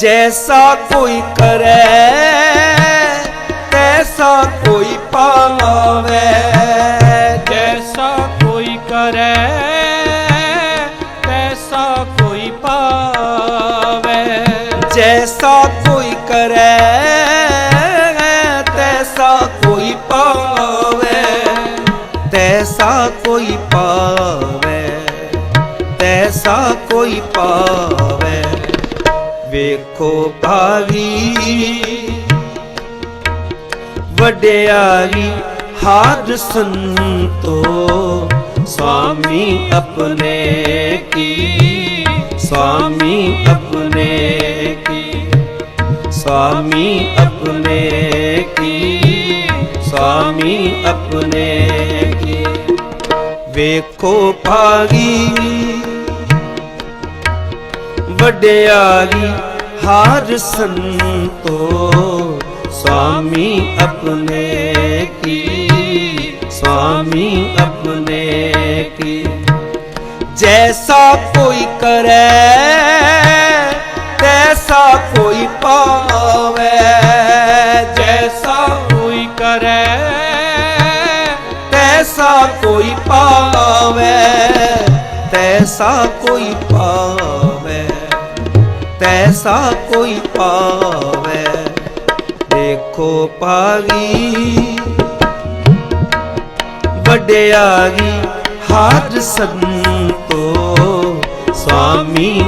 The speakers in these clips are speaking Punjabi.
ਜੈਸਾ ਕੋਈ ਕਰੈ ਤੈਸਾ ਕੋਈ ਪਾਵੇ ਜੈਸਾ ਕੋਈ ਕਰੈ ਤੈਸਾ ਕੋਈ ਪਾਵੇ ਜੈਸਾ ਕੋਈ ਕਰੈ ਤੈਸਾ ਕੋਈ ਪਾਵੇ ਤੈਸਾ ਕੋਈ ਪਾਵੇ ਤੈਸਾ ਕੋਈ ਪਾਵੇ ਵੇਖੋ ਭਾਵੀ ਵਡਿਆਰੀ ਹਾਰ ਸੰਤੋ स्वामी अपने की स्वामी अपने की स्वामी अपने की स्वामी अपने की ਵੇਖੋ ਭਾਗੀ ਵਡਿਆਰੀ ਹਾਰ ਸੰਤੋ स्वामी अपने की स्वामी अपने की जैसा कोई करे तैसा कोई पावे जैसा ਕੋਈ ਕਰੇ तैसा कोई पावे तैसा कोई पावे ਤੈਸਾ ਕੋਈ ਪਾਵੇ। ਦੇਖੋ ਪਾਗੀ ਵਡਿਆਗੀ ਹਾਰ ਸੰਤੋ ਸੁਆਮੀ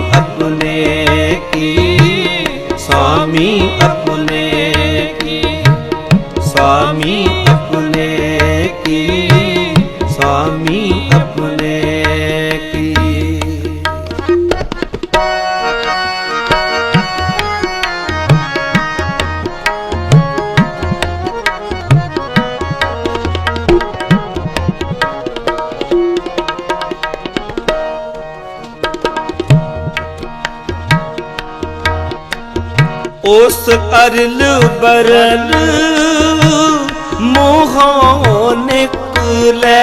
ਉਸ ਅਰਲ ਬਰਲ ਮੋਹੋਂ ਨਿਕਲੇ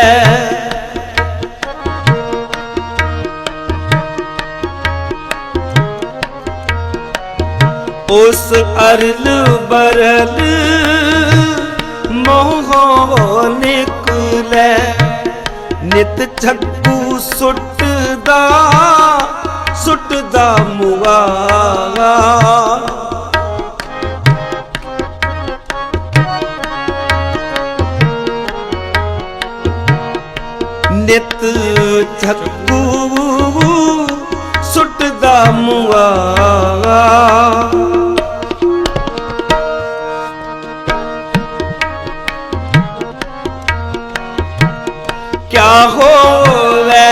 ਉਸ ਅਰਲ ਬਰਲ ਮੋਹੋਂ ਨਿਕਲੇ ਨਿਤ ਛੱਕੂ ਸੁੱਟਦਾ ਸੁੱਟਦਾ ਮੁਆ ਨਿਤ ਛੱਕੂ ਸੁੱਟਦਾ ਮੁਆ ਕਿਆ ਹੋਵੇ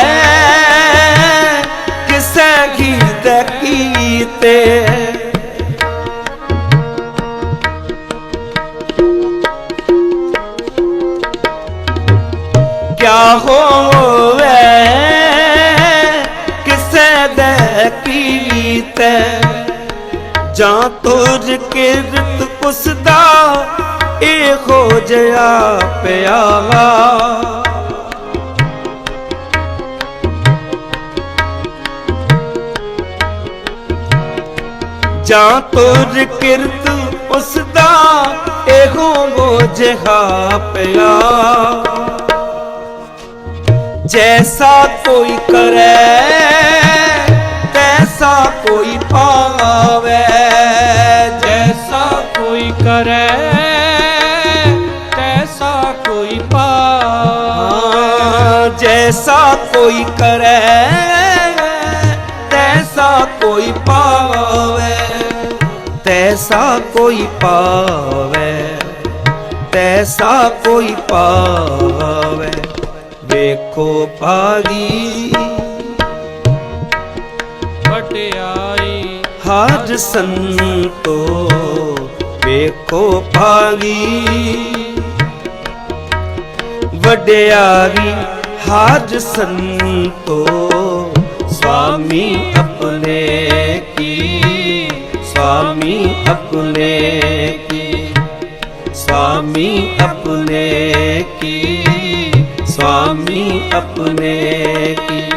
ਕਿਸੇ ਗੀਤ ਕੀਤੇ ਹੋਵੇ। ਕਿਸੇ ਦੇ ਕੀਤੇ ਜਾਂ ਤੁਰ ਕਿਰਤ ਉਸ ਦਾ ਇਹੋ ਜਿਹਾ ਪਿਆਵਾ ਜਾਂ ਤੁਰ ਕਿਰਤ ਉਸਦਾ ਇਹੋ ਜਿਹਾ ਪਿਆ ਜੈਸਾ ਕੋਈ ਕਰੇ ਤੈਸਾ ਕੋਈ ਪਾਵੇ ਜੈਸਾ ਕੋਈ ਕਰੇ ਤੈਸਾ ਕੋਈ ਪਾਵੇ ਹਾਂ, ਜੈਸਾ ਕੋਈ ਕਰੇ ਤੈਸਾ ਕੋਈ ਪਾਵੇ ਤੈਸਾ ਕੋਈ ਪਾਵੇ ਤੈਸਾ ਕੋਈ ਪਾਵੇ ਵੇਖੋ ਭਾਗੀ ਵਟਿਆਈ ਹਰ ਸੰਤੋ ਵੇਖੋ ਭਾਗੀ ਵਡਿਆਰੀ ਹਰ ਸੰਤੋ स्वामी अपने की स्वामी अपने की स्वामी अपने की स्वामी अपने की